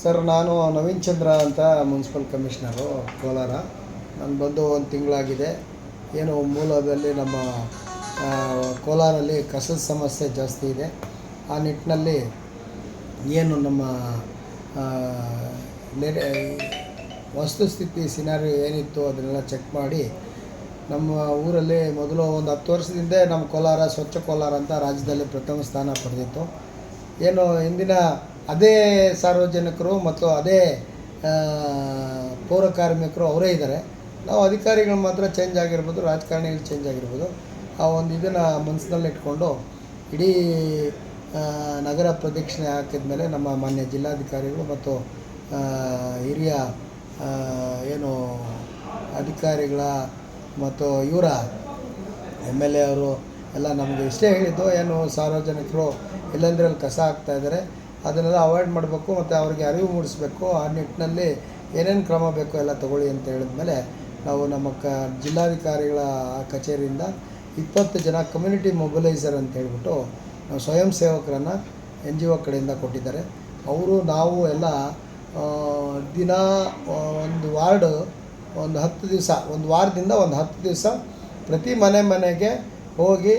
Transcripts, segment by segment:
Sir, ನಾನು ನವೀನ್ ಚಂದ್ರ ಅಂತ municipal commissioner, Kolar. ನಾನು ಬಂದು ಒಂದು ತಿಂಗಳಾಗಿದೆ. ಏನು ಮೂಲದಲ್ಲಿ ನಮ್ಮ ಕೋಲಾರಲ್ಲಿ ಕಸದ ಸಮಸ್ಯೆ ಜಾಸ್ತಿ ಇದೆ. ಆ ನಿಟ್ಟಿನಲ್ಲಿ ಏನು ನಮ್ಮ ನೆರೆ ವಸ್ತುಸ್ಥಿತಿ ಸಿನಾರಿ ಏನಿತ್ತು ಅದನ್ನೆಲ್ಲ ಚೆಕ್ ಮಾಡಿ ನಮ್ಮ ಊರಲ್ಲಿ ಮೊದಲು ಒಂದು ಹತ್ತು ವರ್ಷದಿಂದ ನಮ್ಮ ಕೋಲಾರ, ಸ್ವಚ್ಛ ಕೋಲಾರ ಅಂತ ರಾಜ್ಯದಲ್ಲಿ ಪ್ರಥಮ ಸ್ಥಾನ ಪಡೆದಿತ್ತು. ಏನು ಇಂದಿನ ಅದೇ ಸಾರ್ವಜನಿಕರು ಮತ್ತು ಅದೇ ಪೌರ ಕಾರ್ಮಿಕರು ಅವರೇ ಇದ್ದಾರೆ. ನಾವು ಅಧಿಕಾರಿಗಳು ಮಾತ್ರ ಚೇಂಜ್ ಆಗಿರ್ಬೋದು, ರಾಜಕಾರಣಿಗಳು ಚೇಂಜ್ ಆಗಿರ್ಬೋದು. ಆ ಒಂದು ಇದನ್ನು ಮನಸ್ಸಿನಲ್ಲಿ ಇಟ್ಕೊಂಡು ಇಡೀ ನಗರ ಪ್ರದಕ್ಷಿಣೆ ಹಾಕಿದ ಮೇಲೆ ನಮ್ಮ ಮಾನ್ಯ ಜಿಲ್ಲಾಧಿಕಾರಿಗಳು ಮತ್ತು ಹಿರಿಯ ಏನು ಅಧಿಕಾರಿಗಳ ಮತ್ತು ಇವರ ಎಂ ಎಲ್ ಎ ಅವರು ಎಲ್ಲ ನಮಗೆ ಇಷ್ಟೇ ಹೇಳಿದ್ದು, ಏನು ಸಾರ್ವಜನಿಕರು ಎಲ್ಲೆಂದ್ರಲ್ಲಿ ಕಸ ಹಾಕ್ತಾ ಇದ್ದಾರೆ. ಅದನ್ನೆಲ್ಲ ಅವಾಯ್ಡ್ ಮಾಡಬೇಕು, ಮತ್ತು ಅವ್ರಿಗೆ ಅರಿವು ಮೂಡಿಸಬೇಕು, ಆ ನಿಟ್ಟಿನಲ್ಲಿ ಏನೇನು ಕ್ರಮ ಬೇಕು ಎಲ್ಲ ತಗೊಳ್ಳಿ ಅಂತ ಹೇಳಿದ್ಮೇಲೆ ನಾವು ನಮ್ಮ ಕ, ಜಿಲ್ಲಾಧಿಕಾರಿಗಳ ಕಚೇರಿಯಿಂದ ಇಪ್ಪತ್ತು ಜನ ಕಮ್ಯುನಿಟಿ ಮೊಬಿಲೈಸರ್ ಅಂತ ಹೇಳ್ಬಿಟ್ಟು ನಾವು ಸ್ವಯಂ ಸೇವಕರನ್ನು ಎನ್ ಜಿ ಒ ಕಡೆಯಿಂದ ಕೊಟ್ಟಿದ್ದಾರೆ. ಅವರು ನಾವು ಎಲ್ಲ ದಿನ ಒಂದು ವಾರ್ಡು, ಒಂದು ಹತ್ತು ದಿವಸ, ಒಂದು ವಾರದಿಂದ ಒಂದು ಹತ್ತು ದಿವಸ ಪ್ರತಿ ಮನೆ ಮನೆಗೆ ಹೋಗಿ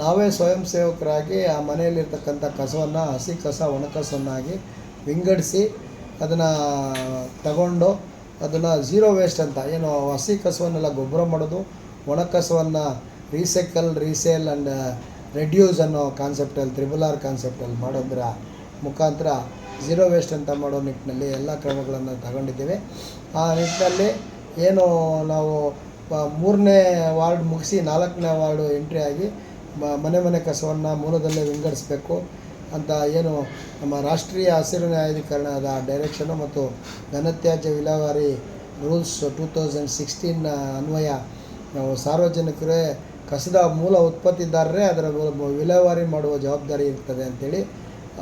ನಾವೇ ಸ್ವಯಂ ಸೇವಕರಾಗಿ ಆ ಮನೆಯಲ್ಲಿರ್ತಕ್ಕಂಥ ಕಸವನ್ನು, ಹಸಿ ಕಸ ಒಣ ಕಸವನ್ನಾಗಿ ವಿಂಗಡಿಸಿ ಅದನ್ನು ತಗೊಂಡು ಅದನ್ನು ಝೀರೋ ವೇಸ್ಟ್ ಅಂತ, ಏನು ಹಸಿ ಕಸವನ್ನೆಲ್ಲ ಗೊಬ್ಬರ ಮಾಡೋದು ಒಣ ಕಸವನ್ನು ರೀಸೈಕಲ್, ರೀಸೇಲ್ ಆ್ಯಂಡ್ ರೆಡ್ಯೂಸ್ ಅನ್ನೋ ಕಾನ್ಸೆಪ್ಟಲ್ಲಿ, ತ್ರಿಬಲ್ ಆರ್ ಕಾನ್ಸೆಪ್ಟಲ್ಲಿ ಮಾಡೋದ್ರ ಮುಖಾಂತರ ಝೀರೋ ವೇಸ್ಟ್ ಅಂತ ಮಾಡೋ ನಿಟ್ಟಿನಲ್ಲಿ ಎಲ್ಲ ಕ್ರಮಗಳನ್ನು ತಗೊಂಡಿದ್ದೇವೆ. ಆ ನಿಟ್ಟಿನಲ್ಲಿ ಏನು ನಾವು ಮೂರನೇ ವಾರ್ಡ್ ಮುಗಿಸಿ ನಾಲ್ಕನೇ ವಾರ್ಡು ಎಂಟ್ರಿ ಆಗಿ ಮನೆ ಮನೆ ಕಸವನ್ನು ಮೂಲದಲ್ಲೇ ವಿಂಗಡಿಸಬೇಕು ಅಂತ ಏನು ನಮ್ಮ ರಾಷ್ಟ್ರೀಯ ಹಸಿರು ನ್ಯಾಯಾಧೀಕರಣದ ಡೈರೆಕ್ಷನು ಮತ್ತು ಘನತ್ಯಾಜ್ಯ ವಿಲೇವಾರಿ ರೂಲ್ಸ್ ಟೂ ತೌಸಂಡ್ ಸಿಕ್ಸ್ಟೀನ್ ಅನ್ವಯ. ನಾವು ಸಾರ್ವಜನಿಕರೇ ಕಸದ ಮೂಲ ಉತ್ಪತ್ತಿದಾರರೇ ಅದರ ವಿಲೇವಾರಿ ಮಾಡುವ ಜವಾಬ್ದಾರಿ ಇರ್ತದೆ ಅಂಥೇಳಿ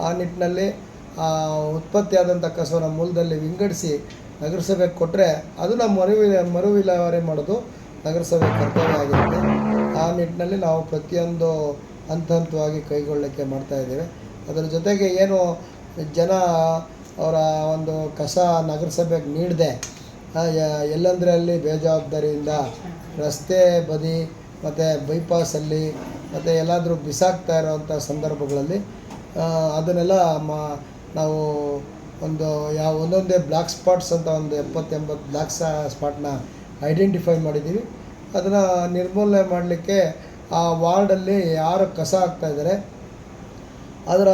ಆ ನಿಟ್ಟಿನಲ್ಲಿ ಉತ್ಪತ್ತಿಯಾದಂಥ ಕಸವನ್ನು ಮೂಲದಲ್ಲಿ ವಿಂಗಡಿಸಿ ನಗರಸಭೆಗೆ ಕೊಟ್ಟರೆ ಅದನ್ನು ಮರು ಮರು ವಿಲೇವಾರಿ ಮಾಡೋದು ನಗರಸಭೆ ಕರ್ತವ್ಯ ಆಗಿರುತ್ತೆ ಆ ನಿಟ್ಟಿನಲ್ಲಿ ನಾವು ಪ್ರತಿಯೊಂದು ಹಂತ ಹಂತವಾಗಿ ಕೈಗೊಳ್ಳಲಿಕ್ಕೆ ಮಾಡ್ತಾ ಇದ್ದೇವೆ. ಅದರ ಜೊತೆಗೆ ಏನು ಜನ ಅವರ ಒಂದು ಕಸ ನಗರಸಭೆಗೆ ನೀಡದೆ ಎಲ್ಲಂದ್ರೆ ಅಲ್ಲಿ ಬೇಜವಾಬ್ದಾರಿಯಿಂದ ರಸ್ತೆ ಬದಿ ಮತ್ತು ಬೈಪಾಸಲ್ಲಿ ಮತ್ತು ಎಲ್ಲಾದರೂ ಬಿಸಾಕ್ತಾ ಇರೋವಂಥ ಸಂದರ್ಭಗಳಲ್ಲಿ ಅದನ್ನೆಲ್ಲ ಮ, ನಾವು ಒಂದು ಯಾವ ಒಂದೊಂದೇ ಬ್ಲ್ಯಾಕ್ ಸ್ಪಾಟ್ಸ್ ಅಂತ ಒಂದು ಎಪ್ಪತ್ತೆಂಬತ್ತು ಬ್ಲ್ಯಾಕ್ ಸ್ಪಾಟ್ನ ಐಡೆಂಟಿಫೈ ಮಾಡಿದ್ದೀವಿ. ಅದನ್ನು ನಿರ್ಮೂಲನೆ ಮಾಡಲಿಕ್ಕೆ ಆ ವಾರ್ಡಲ್ಲಿ ಯಾರು ಕಸ ಹಾಕ್ತಾ ಇದ್ದಾರೆ. ಅದರ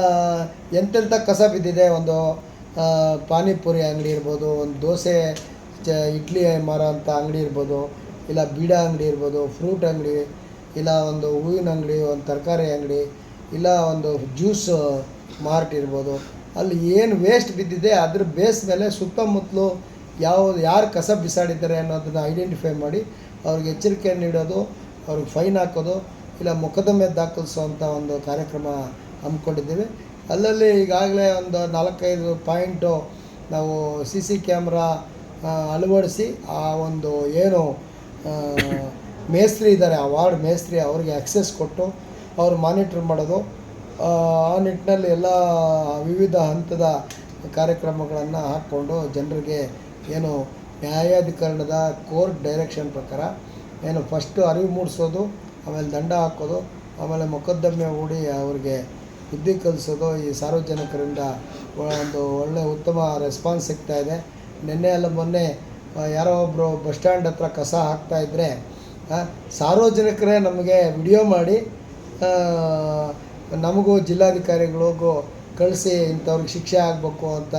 ಎಂತೆಂಥ ಕಸ ಬಿದ್ದಿದೆ. ಒಂದು ಪಾನಿಪುರಿ ಅಂಗಡಿ ಇರ್ಬೋದು, ಒಂದು ದೋಸೆ, ಚ, ಇಡ್ಲಿ ಮಾರೋ ಅಂಥ ಅಂಗಡಿ ಇರ್ಬೋದು, ಇಲ್ಲ ಬೀಡ ಅಂಗಡಿ ಇರ್ಬೋದು, ಫ್ರೂಟ್ ಅಂಗಡಿ, ಇಲ್ಲ ಒಂದು ಹೂವಿನ ಅಂಗಡಿ, ಒಂದು ತರಕಾರಿ ಅಂಗಡಿ, ಇಲ್ಲ ಒಂದು ಜ್ಯೂಸ್ ಮಾರ್ಟ್ ಇರ್ಬೋದು. ಅಲ್ಲಿ ಏನು ವೇಸ್ಟ್ ಬಿದ್ದಿದೆ, ಅದ್ರ ಬೇಸ್ ಮೇಲೆ ಸುತ್ತಮುತ್ತಲು ಯಾವ ಯಾರು ಕಸ ಬಿಸಾಡಿದ್ದಾರೆ ಅನ್ನೋದನ್ನು ಐಡೆಂಟಿಫೈ ಮಾಡಿ ಅವ್ರಿಗೆ ಎಚ್ಚರಿಕೆ ನೀಡೋದು, ಅವ್ರಿಗೆ ಫೈನ್ ಹಾಕೋದು, ಇಲ್ಲ ಮೊಕದ್ದಮೆ ದಾಖಲಿಸುವಂಥ ಒಂದು ಕಾರ್ಯಕ್ರಮ ಹಮ್ಮಿಕೊಂಡಿದ್ದೀವಿ. ಅಲ್ಲಲ್ಲಿ ಈಗಾಗಲೇ ಒಂದು ನಾಲ್ಕೈದು ಪಾಯಿಂಟು ನಾವು ಸಿ ಸಿ ಕ್ಯಾಮ್ರಾ ಅಳವಡಿಸಿ ಆ ಒಂದು ಏನು ಮೇಸ್ತ್ರಿ ಇದ್ದಾರೆ, ಆ ವಾರ್ಡ್ ಮೇಸ್ತ್ರಿ ಅವ್ರಿಗೆ ಆಕ್ಸೆಸ್ ಕೊಟ್ಟು ಅವ್ರು ಮಾನಿಟ್ರ್ ಮಾಡೋದು. ಆ ಆ ನಿಟ್ಟಿನಲ್ಲಿ ಎಲ್ಲ ವಿವಿಧ ಹಂತದ ಕಾರ್ಯಕ್ರಮಗಳನ್ನು ಹಾಕ್ಕೊಂಡು ಜನರಿಗೆ ಏನು ನ್ಯಾಯಾಧಿಕರಣದ ಕೋರ್ಟ್ ಡೈರೆಕ್ಷನ್ ಪ್ರಕಾರ ಏನು ಫಸ್ಟು ಅರಿವು ಮೂಡಿಸೋದು, ಆಮೇಲೆ ದಂಡ ಹಾಕೋದು, ಆಮೇಲೆ ಮೊಕದ್ದಮೆ ಹೂಡಿ ಅವ್ರಿಗೆ ಬುದ್ಧಿ ಕಲಿಸೋದು ಈ ಸಾರ್ವಜನಿಕರಿಂದ ಒಂದು ಒಳ್ಳೆ ಉತ್ತಮ ರೆಸ್ಪಾನ್ಸ್ ಸಿಗ್ತಾ ಇದೆ. ನಿನ್ನೆ ಅಲ್ಲ ಮೊನ್ನೆ ಯಾರೋ ಒಬ್ಬರು ಬಸ್ ಸ್ಟ್ಯಾಂಡ್ ಹತ್ರ ಕಸ ಹಾಕ್ತಾ ಇದ್ದರೆ ಸಾರ್ವಜನಿಕರೇ ನಮಗೆ ವಿಡಿಯೋ ಮಾಡಿ ನಮಗೂ ಜಿಲ್ಲಾಧಿಕಾರಿಗಳಿಗೂ ಕಳಿಸಿ ಇಂಥವ್ರಿಗೆ ಶಿಕ್ಷೆ ಆಗಬೇಕು ಅಂತ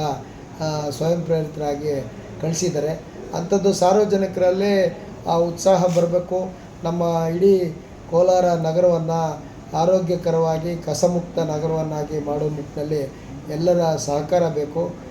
ಸ್ವಯಂ ಪ್ರೇರಿತರಾಗಿ ಕಳಿಸಿದ್ದಾರೆ. ಅಂಥದ್ದು ಸಾರ್ವಜನಿಕರಲ್ಲಿ ಆ ಉತ್ಸಾಹ ಬರಬೇಕು. ನಮ್ಮ ಇಡೀ ಕೋಲಾರ ನಗರವನ್ನು ಆರೋಗ್ಯಕರವಾಗಿ, ಕಸಮುಕ್ತ ನಗರವನ್ನಾಗಿ ಮಾಡೋ ನಿಟ್ಟಿನಲ್ಲಿ ಎಲ್ಲರ ಸಹಕಾರ ಬೇಕು.